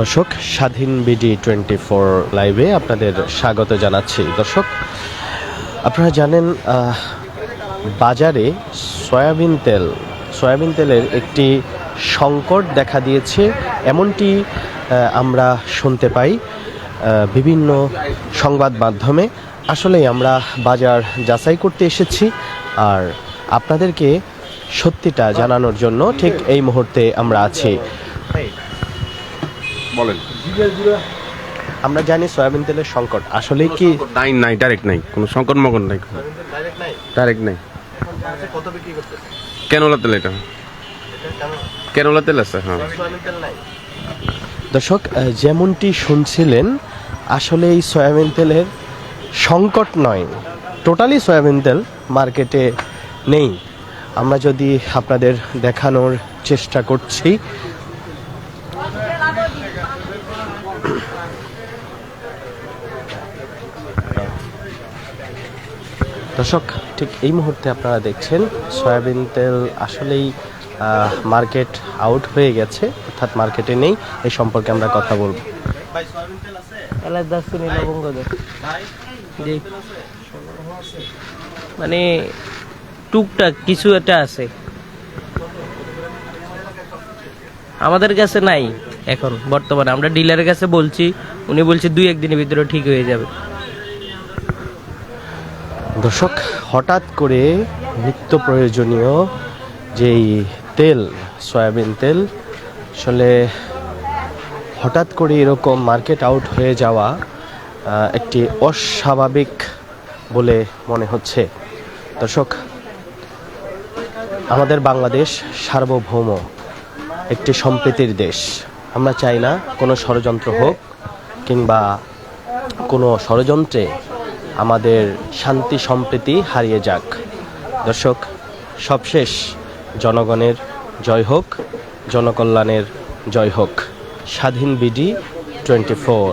দর্শক, স্বাধীন BD twenty four লাইভে আপনাদের স্বাগত জানাচ্ছি। দর্শক, আপনারা জানেন বাজারে সয়াবিন তেল, সয়াবিন তেলের একটি সংকট দেখা দিয়েছে। এমনটি আমরা শুনতে পাই বিভিন্ন সংবাদ মাধ্যমে। আসলেই আমরা বাজার যাচাই করতে এসেছি আর আপনাদেরকে সত্যিটা জানানোর জন্য ঠিক এই মুহূর্তে আমরা আছি। বলেন। আমরা জানি সয়াবিন তেলের সংকট। আসলে কি নাই নাই ডাইরেক্ট নাই। কোনো সংকট মগন নাই। ডাইরেক্ট নাই। কেনলা তেল এটা? কেনলা তেল আছে হ্যাঁ। দর্শক যেমনটি শুনছিলেন আসলে এই সয়াবিন তেলের সংকট নয়। টোটালি সয়াবিন তেল মার্কেটে নেই। আমরা যদি আপনাদের দেখানোর চেষ্টা করছি দর্শক, ঠিক এই মুহূর্তে আপনারা দেখছেন সয়াবিন তেল আসলেই মার্কেট আউট হয়ে গেছে, অর্থাৎ মার্কেটে নেই, এই সম্পর্কে আমরা কথা বলব। মানে টুকটাক কিছু একটা আছে। আমাদের কাছে নাই এখন, বর্তমানে। আমরা ডিলারের কাছে বলছি, উনি বলছে দুই একদিনের ভিতরে ঠিক হয়ে যাবে। দর্শক, হঠাৎ করে নিত্য প্রয়োজনীয় যেই তেল, সয়াবিন তেল, আসলে হঠাৎ করে এরকম মার্কেট আউট হয়ে যাওয়া একটি অস্বাভাবিক বলে মনে হচ্ছে। দর্শক, আমাদের বাংলাদেশ সার্বভৌম একটি সম্প্রীতির দেশ। আমরা চাই না কোনো ষড়যন্ত্র হোক কিংবা কোনো ষড়যন্ত্রে আমাদের শান্তি সম্প্রীতি হারিয়ে যাক। দর্শক, সবশেষ জনগণের জয় হোক, জনকল্যাণের জয় হোক। স্বাধীন বিডি টোয়েন্টি ফোর।